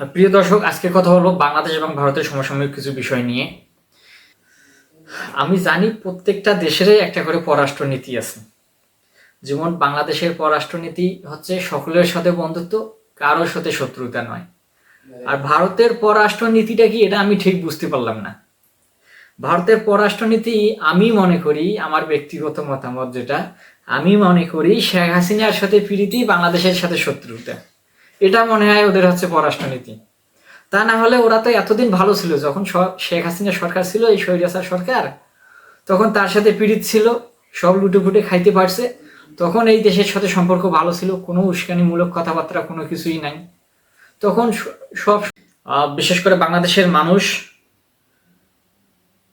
প্রিয় দর্শক আজকে কথা বলব বাংলাদেশ এবং ভারতের সমসাময়িক কিছু বিষয় নিয়ে। আমি জানি প্রত্যেকটা দেশেরই একটা করে পররাষ্ট্রনীতি আছে। যেমন বাংলাদেশের পররাষ্ট্রনীতি হচ্ছে সকলের সাথে বন্ধুত্ব, কারোর সাথে শত্রুতা নয়। আর ভারতের পররাষ্ট্রনীতিটা কি এটা আমি ঠিক বুঝতে পারলাম না। ভারতের পররাষ্ট্রনীতি আমি মনে করি, আমার ব্যক্তিগত মতামত যেটা, আমি মনে করি শেখ হাসিনার সাথে প্রীতি বাংলাদেশের সাথে শত্রুতা। এটা মনে হয় ওদের হচ্ছে পররাষ্ট্রনীতি তা না হলে ওরা তো এতদিন ভালো ছিল, যখন শেখ হাসিনা সরকার ছিল, এই স্বৈরাচার সরকার, তখন তার সাথে পীড়িত ছিল, সব লুটে ফুটে খাইতে পারছে, তখন এই দেশের সাথে সম্পর্ক ভালো ছিল, কোনো উস্কানিমূলক কথাবার্তা, কোনো কিছুই নাই। তখন সব বিশেষ করে বাংলাদেশের মানুষ,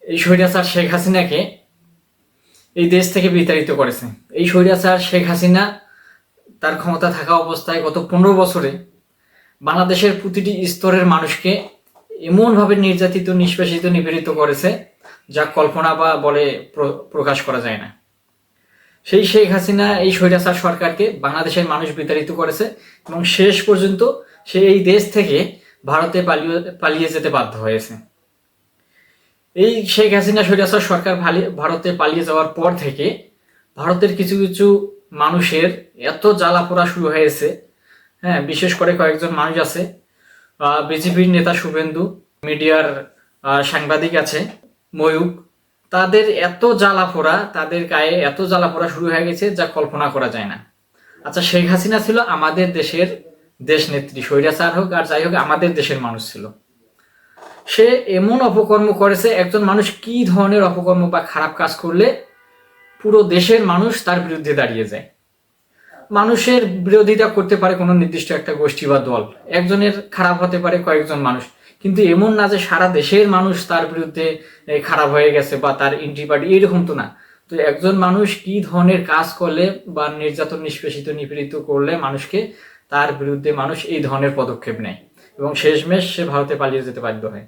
এই স্বৈরাচার শেখ হাসিনাকে এই দেশ থেকে বিতাড়িত করেছে। এই স্বৈরাচার শেখ হাসিনা তার ক্ষমতা থাকা অবস্থায় গত পনেরো বছরে বাংলাদেশের প্রতিটি স্তরের মানুষকে এমনভাবে নির্যাতিত, নিষ্পেষিত, নিপীড়িত করেছে যা কল্পনা বা বলে প্র- প্রকাশ করা যায় না। সেই শেখ হাসিনা, এই স্বৈরাচার সরকারকে বাংলাদেশের মানুষ বিতাড়িত করেছে এবং শেষ পর্যন্ত সে এই দেশ থেকে ভারতে পালিয়ে পালিয়ে যেতে বাধ্য হয়েছে। এই শেখ হাসিনা স্বৈরাচার সরকার ভারতে পালিয়ে যাওয়ার পর থেকে ভারতের কিছু কিছু মানুষের এত জ্বালা পোড়া শুরু হয়েছে হ্যাঁ বিশেষ করে কয়েকজন মানুষ আছে। বিজেপির নেতা শুভেন্দু, মিডিয়ার সাংবাদিক আছে, ময়ূক। তাদের এত জ্বালা পোড়া তাদের গায়ে এত জ্বালা পোড়া শুরু হয়ে গেছে যা কল্পনা করা যায় না। আচ্ছা শেখ হাসিনা ছিল আমাদের দেশের দেশ নেত্রী স্বৈরাচার হোক আর যাই হোক, আমাদের দেশের মানুষ ছিল। সে এমন অপকর্ম করেছে, একজন মানুষ কি ধরনের অপকর্ম বা খারাপ কাজ করলে পুরো দেশের মানুষ তার বিরুদ্ধে দাঁড়িয়ে যায়? মানুষের বিরোধিতা করতে পারে কোনো নির্দিষ্ট একটা গোষ্ঠী বা দল। একজনের খারাপ হতে পারে কয়েকজন মানুষ। কিন্তু এমন না যে সারা দেশের মানুষ তার বিরুদ্ধে খারাপ হয়ে গেছে বা তার ইন্টিপার্টি এরকম তো না। তো একজন মানুষ কি ধরনের কাজ করলে বা নির্যাতন, নিষ্পেষিত, নিপীড়িত করলে মানুষকে তার বিরুদ্ধে মানুষ এই ধরনের পদক্ষেপ নেয়? এবং শেষমেশ সে ভারতে পালিয়ে যেতে বাধ্য হয়।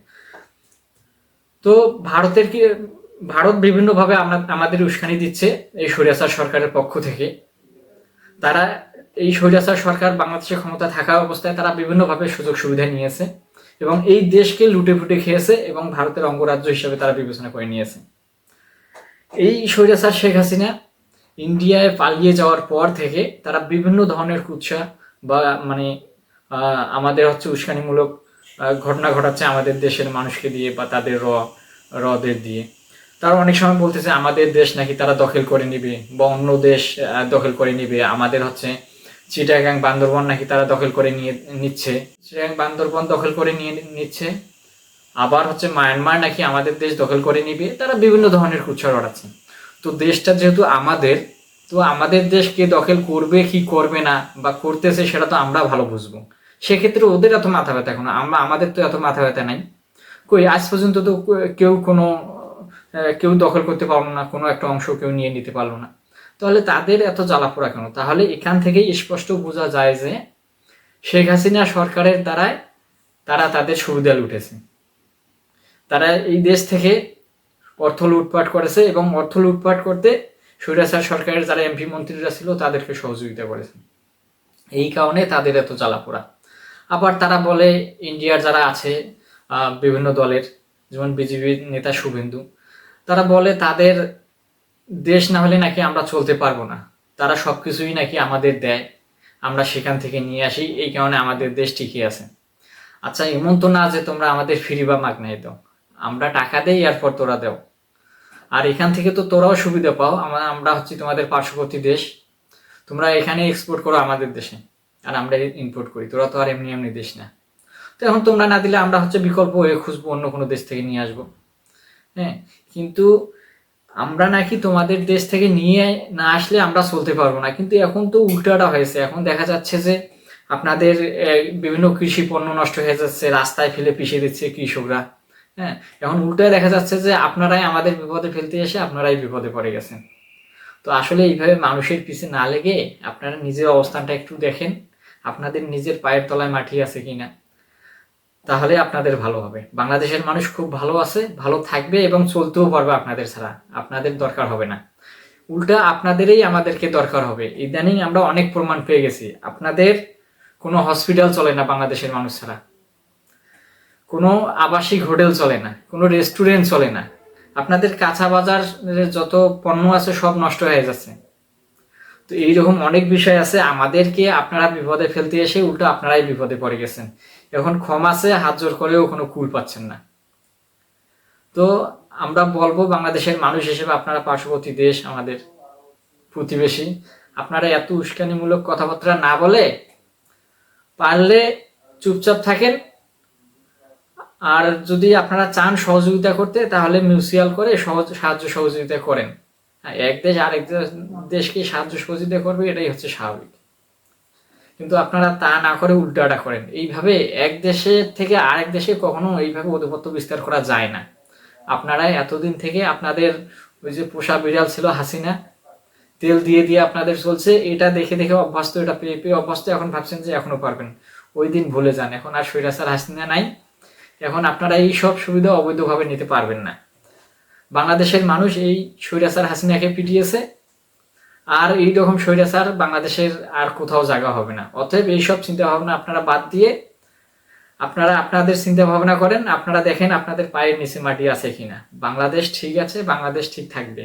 তো ভারতের কি, ভারত বিভিন্নভাবে আমাদের উস্কানি দিচ্ছে এই স্বৈরাচার সরকারের পক্ষ থেকে। তারা এই স্বৈরাচার সরকার বাংলাদেশের ক্ষমতা থাকা অবস্থায় তারা বিভিন্নভাবে সুযোগ সুবিধা নিয়েছে এবং এই দেশকে লুটে ফুটে খেয়েছে এবং ভারতের অঙ্গরাজ্য হিসেবে তারা বিবেচনা করে নিয়েছে। এই স্বৈরাচার শেখ হাসিনা ইন্ডিয়ায় পালিয়ে যাওয়ার পর থেকে তারা বিভিন্ন ধরনের কুৎসা বা মানে আমাদের হচ্ছে উস্কানিমূলক ঘটনা ঘটাচ্ছে আমাদের দেশের মানুষকে দিয়ে বা তাদের র, রদের দিয়ে। তারা অনেক সময় বলতেছে, আমাদের দেশ নাকি তারা দখল করে নিবে বা অন্য দেশ দখল করে নিবে। আমাদের হচ্ছে চিটাগাং বান্দরবন নাকি তারা দখল করে নিয়ে, নিচ্ছে। চিটাগাং বান্দরবন দখল করে নিয়ে নিচ্ছে। আবার হচ্ছে মায়ানমার নাকি আমাদের দেশ দখল করে নিবে। তারা বিভিন্ন ধরনের কুচ্ছা রড়াচ্ছে তো দেশটা যেহেতু আমাদের, তো আমাদের দেশ কে দখল করবে, কি করবে না বা করতেছে সেটা তো আমরা ভালো বুঝব। সেক্ষেত্রে ওদের এত মাথা ব্যথা এখন আমরা, আমাদের তো এত মাথা ব্যথা নাই। কই, আজ পর্যন্ত তো কেউ কোনো কেউ দখল করতে পারল না, কোনো একটা অংশ কেউ নিয়ে নিতে পারল না। তাহলে তাদের এত জ্বালাপোড়া কেন? তাহলে এখান থেকেই স্পষ্ট বোঝা যায় যে শেখ হাসিনা সরকারের দ্বারায় তারা তাদের সুবিধা লুটেছে। তারা এই দেশ থেকে অর্থ লুটপাট করেছে এবং অর্থ লুটপাট করতে স্বৈরাচার সরকারের যারা এমপি মন্ত্রীরা ছিল তাদেরকে সহযোগিতা করেছে। এই কারণে তাদের এত জ্বালাপোড়া আবার তারা বলে, ইন্ডিয়ার যারা আছে বিভিন্ন দলের, যেমন বিজেপির নেতা শুভেন্দু তারা বলে, তাদের দেশ না হলে নাকি আমরা চলতে পারব না। তারা সব কিছুই নাকি আমাদের দেয়। আমরা সেখান থেকে নিয়ে আসি। এই কারণে আমাদের দেশ ঠিকই আছে। আচ্ছা এমন তো না যে তোমরা আমাদের ফ্রি বা মাগনাই দাও। আমরা টাকা দেই, এরপর তোরা দাও। আর এখান থেকে তো তোরাও সুবিধা পাও। আমরা আমরা হচ্ছি তোমাদের পার্শ্ববর্তী দেশ। তোমরা এখানে এক্সপোর্ট করো আমাদের দেশে। আর আমরা ইম্পোর্ট করি। তোরা তো আর এমনি এমনি দেশ না। তো এখন তোমরা না দিলে আমরা হচ্ছে বিকল্প হয়ে খুঁজবো অন্য কোনো দেশ থেকে নিয়ে আসব। হ্যাঁ কিন্তু আমরা নাকি তোমাদের দেশ থেকে নিয়ে না আসলে আমরা চলতে পারব না। কিন্তু এখন তো উল্টাটা হয়েছে। এখন দেখা যাচ্ছে যে আপনাদের বিভিন্ন কৃষি পণ্য নষ্ট হয়ে যাচ্ছে, রাস্তায় ফেলে পিষে দিচ্ছে কৃষকরা। হ্যাঁ এখন উল্টায় দেখা যাচ্ছে যে আপনারাই আমাদের বিপদে ফেলতে এসে আপনারাই বিপদে পড়ে গেছেন। তো আসলে এইভাবে মানুষের পিছে না লেগে আপনারা নিজের অবস্থানটা একটু দেখেন। আপনাদের নিজের পায়ের তলায় মাটি আছে কিনা। তাহলে আপনাদের ভালো হবে। বাংলাদেশের মানুষ খুব ভালো আছে, ভালো থাকবে এবং চলতেও পারবে আপনাদের ছাড়া। আপনাদের দরকার হবে না। উল্টা আপনাদেরই আমাদেরকে দরকার হবে। ইদানিং আমরা অনেক প্রমাণ পেয়ে গেছি। আপনাদের কোনো হসপিটাল চলে না বাংলাদেশের মানুষ ছাড়া। কোনো আবাসিক হোটেল চলে না। কোনো রেস্টুরেন্ট চলে না। আপনাদের কাঁচা বাজার যত পণ্য আছে সব নষ্ট হয়ে যাচ্ছে। তো এইরকম অনেক বিষয় আছে। আমাদেরকে আপনারা বিপদে ফেলতে এসে উল্টো আপনারাই বিপদে পড়ে গেছেন। এখন ক্ষমা আছে, হাত জোর করেও কোনো কুল পাচ্ছেন না। তো আমরা বলব বাংলাদেশের মানুষ হিসেবে আপনারা পার্শ্ববর্তী দেশ, আমাদের প্রতিবেশী, আপনারা এত উস্কানিমূলক কথাবার্তা না বলে পারলে চুপচাপ থাকেন। আর যদি আপনারা চান সহযোগিতা করতে, তাহলে মিউচুয়াল করে সহজ, সাহায্য সহযোগিতা করেন। এক দেশ আরেক দেশকে সাহায্য সহযোগিতা করবে, এটাই হচ্ছে স্বাভাবিক। কিন্তু আপনারা তা না করে উল্টাটা করেন। এইভাবে এক দেশের থেকে আরেক দেশে কখনো এইভাবে অধিপত্য বিস্তার করা যায় না। আপনারা এতদিন থেকে আপনাদের ওই যে পোষা বিড়াল ছিল হাসিনা, তেল দিয়ে দিয়ে আপনাদের চলছে, এটা দেখে দেখে অভ্যস্ত, এটা পেয়ে পেয়ে অভ্যস্ত, এখন ভাবছেন যে এখনও পারবেন। ওই দিন ভুলে যান, এখন আর সৈরাসার হাসিনা নাই। এখন আপনারা এই সব সুবিধা অবৈধভাবে নিতে পারবেন না। বাংলাদেশের মানুষ এই স্বৈরাচার হাসিনাকে পিটিয়েছে। আর এই রকম স্বৈরাচার বাংলাদেশের আর কোথাও জায়গা হবে না। অতএব এইসব চিন্তা ভাবনা আপনারা বাদ দিয়ে আপনারা আপনাদের চিন্তা ভাবনা করেন, আপনারা দেখেন আপনাদের পায়ের নিচে মাটি আছে কিনা। বাংলাদেশ ঠিক আছে, বাংলাদেশ ঠিক থাকবে।